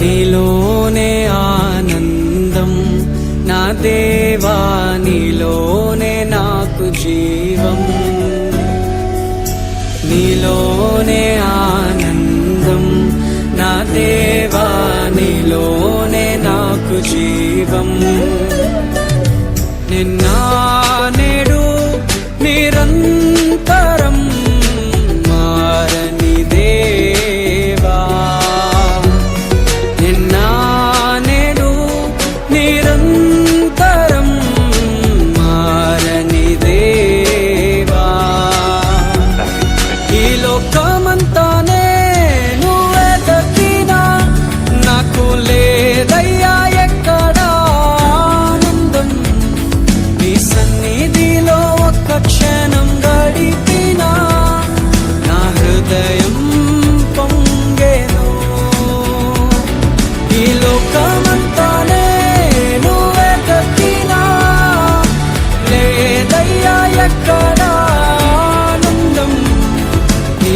నీలోనే ఆనందం. నా దేవా నీలోనే నాకు జీవం. నీలోనే ఆనందం. నా దేవా నీలోనే నాకు జీవం. నిన్నా నేడు నిరంతర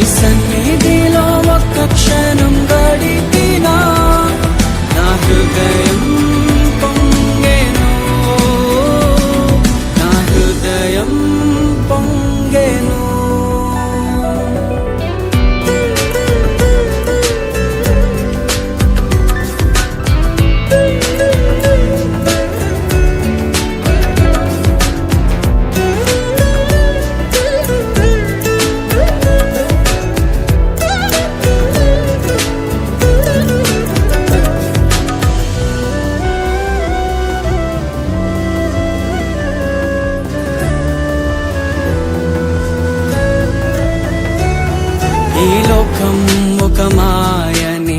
sen mi dil o vakit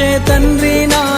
తండ్రి నా